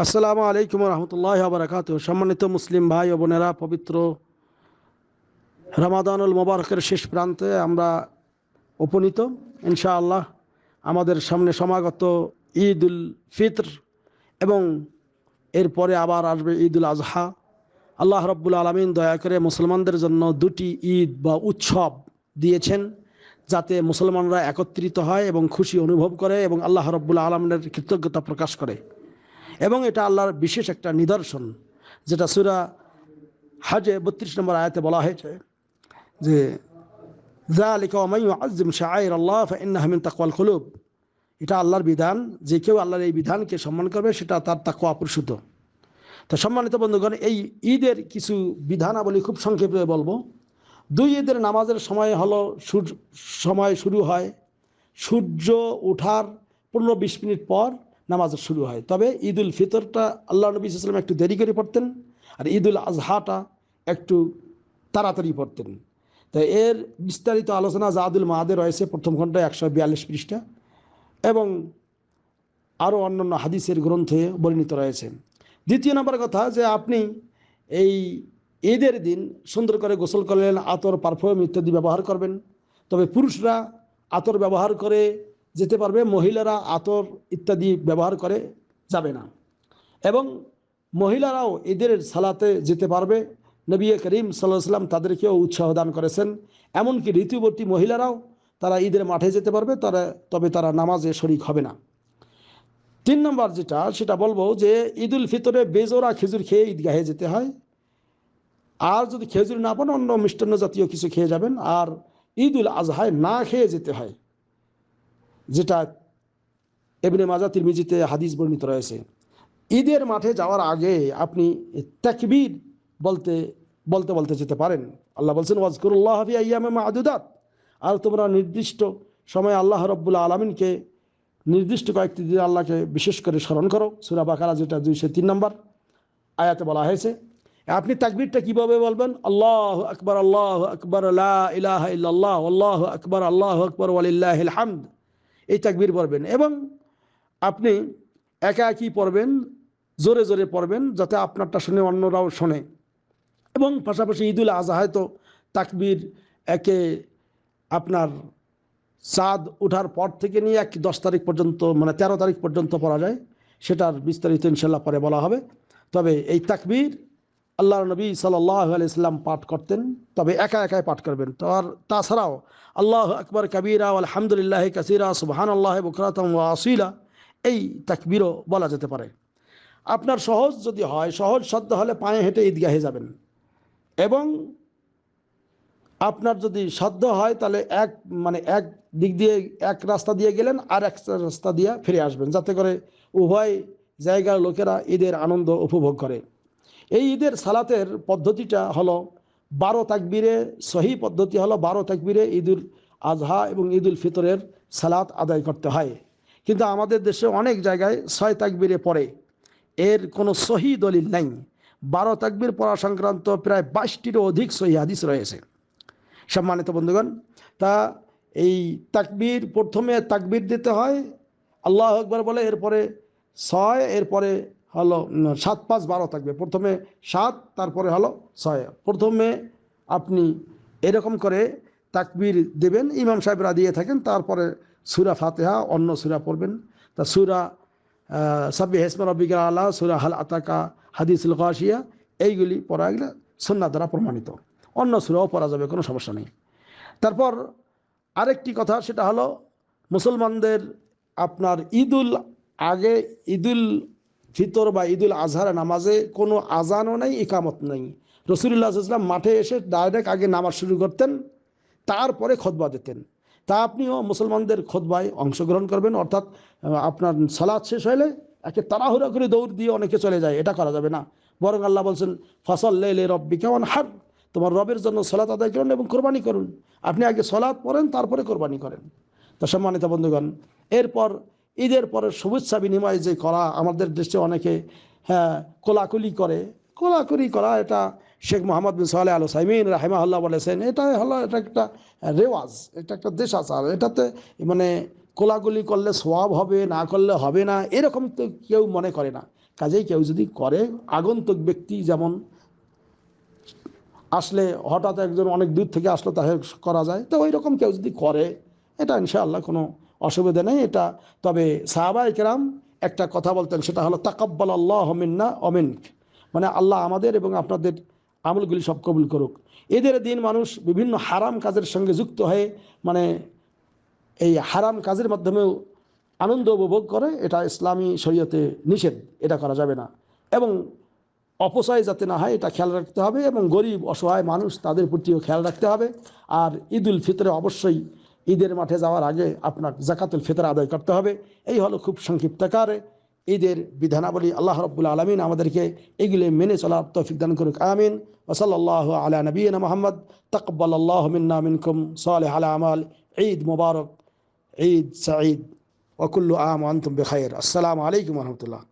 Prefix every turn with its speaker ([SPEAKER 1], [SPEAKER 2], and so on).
[SPEAKER 1] আসসালামু আলাইকুম রহমতুল্লাহ বারাকাত সম্মানিত মুসলিম ভাই ও বোনেরা, পবিত্র রামাদানুল মোবারকের শেষ প্রান্তে আমরা উপনীত। ইনশাআল্লাহ আমাদের সামনে সমাগত ঈদ উল ফিতর এবং এরপরে আবার আসবে ঈদ উল আজহা। আল্লাহ রব্বুল আলমিন দয়া করে মুসলমানদের জন্য দুটি ঈদ বা উৎসব দিয়েছেন যাতে মুসলমানরা একত্রিত হয় এবং খুশি অনুভব করে এবং আল্লাহ রব্বুল আলমিনের কৃতজ্ঞতা প্রকাশ করে। এবং এটা আল্লাহর বিশেষ একটা নিদর্শন যেটা সুরা হাজে বত্রিশ নম্বর আয়াতে বলা হয়েছে যে ذلك ومن يعظم شعائر الله فإنها من تقوى القلوب এটা আল্লাহর বিধান যে কেউ আল্লাহর এই বিধানকে সম্মান করবে সেটা তার তাকুয়া পরিশুদ্ধ তো সম্মানিত বন্ধুগণ এই ঈদের কিছু বিধানাবলী খুব সংক্ষেপে বলবো দুই ঈদের নামাজের সময় হলো সূর্য সময় শুরু হয় সূর্য ওঠার পনেরো বিশ মিনিট পর নামাজ শুরু হয়। তবে ঈদ উল ফিতরটা আল্লাহ নবী ইসলাম একটু দেরি করে পড়তেন আর ঈদ উল আজহাটা একটু তাড়াতাড়ি পড়তেন। তো এর বিস্তারিত আলোচনা জাদুল মাহাদের রয়েছে প্রথম ঘন্টায় একশো বিয়াল্লিশ পৃষ্ঠা এবং আরও অন্যান্য হাদিসের গ্রন্থে বর্ণিত রয়েছে। দ্বিতীয় নম্বর কথা যে আপনি এই ঈদের দিন সুন্দর করে গোসল করলেন, আতর, পারফিউম ইত্যাদি ব্যবহার করবেন। তবে পুরুষরা আতর ব্যবহার করে যেতে পারবে, মহিলারা আতর ইত্যাদি ব্যবহার করে যাবে না। এবং মহিলারাও ঈদের সালাতে যেতে পারবে। নবী করিম সাল্লাম তাদেরকেও উৎসাহ দান করেছেন। এমনকি ঋতুবর্তী মহিলারাও তারা ঈদের মাঠে যেতে পারবে, তারা, তবে তারা নামাজে শরিক হবে না। তিন নম্বর যেটা, সেটা বলব যে ঈদ উল ফিতরে বেজোড়া খেজুর খেয়ে ঈদগাহে যেতে হয়। আর যদি খেজুর না পান, অন্য মিষ্টান্ন জাতীয় কিছু খেয়ে যাবেন। আর ঈদ উল আজহায় না খেয়ে যেতে হয়। যেটা এমনি মাজা তিরমিজিতে হাদিস বর্ণিত রয়েছে। ঈদের মাঠে যাওয়ার আগে আপনি তাকবীর বলতে বলতে বলতে যেতে পারেন। আল্লাহ বলছেন, ওয়াজকুরুল্লাহ হাফি আয়ামে মাদুদাত। আর তোমরা নির্দিষ্ট সময় আল্লাহ রব্বুল্লা আলমিনকে নির্দিষ্ট কয়েকটি দিন আল্লাহকে বিশেষ করে স্মরণ করো। সুরা বাকারা যেটা দুইশো তিন নম্বর আয়াতে বলা হয়েছে। আপনি তাকবীরটা কীভাবে বলবেন? আল্লাহ আকবর আল্লাহ আকবর ইলাহ ইল্লাল্লাহ আল্লাহ আকবর আল্লাহ আকবর ওয়ালিল্লাহ হামদ। এই তাকবির পড়বেন এবং আপনি একা একই পড়বেন, জোরে জোরে পড়বেন যাতে আপনারটা শুনে অন্যরাও শোনে। এবং পাশাপাশি ঈদুল আজহায় তো তাকবির একে আপনার চাঁদ ওঠার পর থেকে নিয়ে এক দশ তারিখ পর্যন্ত মানে তেরো তারিখ পর্যন্ত পড়া যায়। সেটার বিস্তারিত ইনশাল্লাহ পরে বলা হবে। তবে এই তাকবীর আল্লাহ নবী আলাইসাল্লাম পাঠ করতেন, তবে একা একাই পাঠ করবেন। তো আর তাছাড়াও, আল্লাহ আকবর কবিরা আলহামদুলিল্লাহ কাসিরা সুবাহান আল্লাহ বকরাতম আসিলা, এই তাকবীরও বলা যেতে পারে। আপনার সহজ যদি হয়, সহজ শব্দ হলে পায়ে হেঁটে ঈদগাহে যাবেন। এবং আপনার যদি সাধ্য হয়, তাহলে এক মানে এক দিক দিয়ে এক রাস্তা দিয়ে গেলেন, আর এক রাস্তা দিয়ে ফিরে আসবেন। যাতে করে উভয় জায়গার লোকেরা ঈদের আনন্দ উপভোগ করে। এই ঈদের সালাতের পদ্ধতিটা হলো বারো তাকবিরে সহি পদ্ধতি হলো বারো তাকবিরে ঈদুল আজহা এবং ঈদুল ফিতরের সালাত আদায় করতে হয়। কিন্তু আমাদের দেশে অনেক জায়গায় ছয় তাকবিরে পড়ে। এর কোনো সহি দলিল নাই। বারো তাকবির পড়া সংক্রান্ত প্রায় বাইশটিরও অধিক সহি হাদিস রয়েছে। সম্মানিত বন্ধুগণ, তা এই তাকবির প্রথমে তাকবির দিতে হয়, আল্লাহ আকবর বলে, এরপরে ছয়, এরপরে হলো সাত পাঁচ বারো থাকবে। প্রথমে সাত, তারপরে হলো ছয়। প্রথমে আপনি এরকম করে তাকবির দেবেন, ইমাম সাহেবরা দিয়ে থাকেন, তারপরে সুরা ফাতেহা, অন্য সুরা পড়বেন। তা সুরা সাব্বি হেসমা রব্বিকা আল্লাহ সুরা হাল আতাকা, হাদিসুল কাশিয়া এইগুলি পড়া গেলে সন্না দ্বারা প্রমাণিত। অন্য সুরাও পড়া যাবে, কোনো সমস্যা নেই। তারপর আরেকটি কথা, সেটা হলো মুসলমানদের আপনার ঈদুল আগে, ঈদুল ফিতর বা ঈদুল আজহার নামাজে কোনো আজানও নেই, ইকামত নেই। রসুল্লাহ ইসলাম মাঠে এসে ডাইরেক্ট আগে নামাজ শুরু করতেন, তারপরে খোদবা দিতেন। তা আপনিও মুসলমানদের খোদবায় অংশগ্রহণ করবেন, অর্থাৎ আপনার সালাদ শেষ হলে একে তাড়াহুড়া করে দৌড় দিয়ে অনেকে চলে যায়, এটা করা যাবে না। বরং আল্লাহ বলছেন, ফসল লে রব্বি কেমন হার তোমার রবের জন্য সলাৎ আদায় করুন এবং কোরবানি করুন। আপনি আগে সলাৎ পড়েন, তারপরে কোরবানি করেন। তো সম্মানিত বন্ধুগণ, এরপর ঈদের পরে শুভেচ্ছা বিনিময় যে করা, আমাদের দেশে অনেকে হ্যাঁ কোলাকুলি করে। কোলাকুলি করা, এটা শেখ মোহাম্মদ বিন সালে আল সাইমিন রাহেমাল্লাহ বলেছেন, এটা হলো, এটা একটা রেওয়াজ, এটা একটা দেশ আচার এটাতে মানে কোলাগুলি করলে সোয়াব হবে, না করলে হবে না, এরকম তো কেউ মনে করে না। কাজেই কেউ যদি করে, আগন্তুক ব্যক্তি যেমন আসলে হঠাৎ একজন অনেক দূর থেকে আসলো তাহে করা যায়। তো ওই রকম কেউ যদি করে, এটা ইনশাআল্লাহ কোনো অসুবিধা নেই, এটা তবে সাহাবা একরাম একটা কথা বলতেন, সেটা হলো, তাকাব্বাল আল্লাহ মিন্না অমিনক মানে আল্লাহ আমাদের এবং আপনাদের আমলগুলি সব কবুল করুক। এদের দিন মানুষ বিভিন্ন হারাম কাজের সঙ্গে যুক্ত হয়ে মানে এই হারাম কাজের মাধ্যমেও আনন্দ উপভোগ করে, এটা ইসলামী শরীয়তে নিষেধ, এটা করা যাবে না। এবং অপচয় যাতে না হয়, এটা খেয়াল রাখতে হবে এবং গরিব, অসহায় মানুষ, তাদের প্রতিও খেয়াল রাখতে হবে। আর ঈদুল ফিতরে অবশ্যই ঈদের মাঠে যাওয়ার আগে আপনার জাকাতুল ফিতর আদায় করতে হবে। এই হলো খুব সংক্ষিপ্তকারে ঈদের বিধানাবলী। আল্লাহ রব্বুল আলমিন আমাদেরকে এগুলি মেনে চলার তৌফিক দান করুক। আমিন। ওসল্লাহ আলা নবীন মোহাম্মদ। তকব্বাল আল্লাহ মিন্না মিনকুম। সালেহ আলা আমাল। ঈদ মুবারক। ঈদ সঈদ। ওকুল্লু আম আন্তুম বেখাইর। আসসালামু আলাইকুম রহমতুল্লাহ।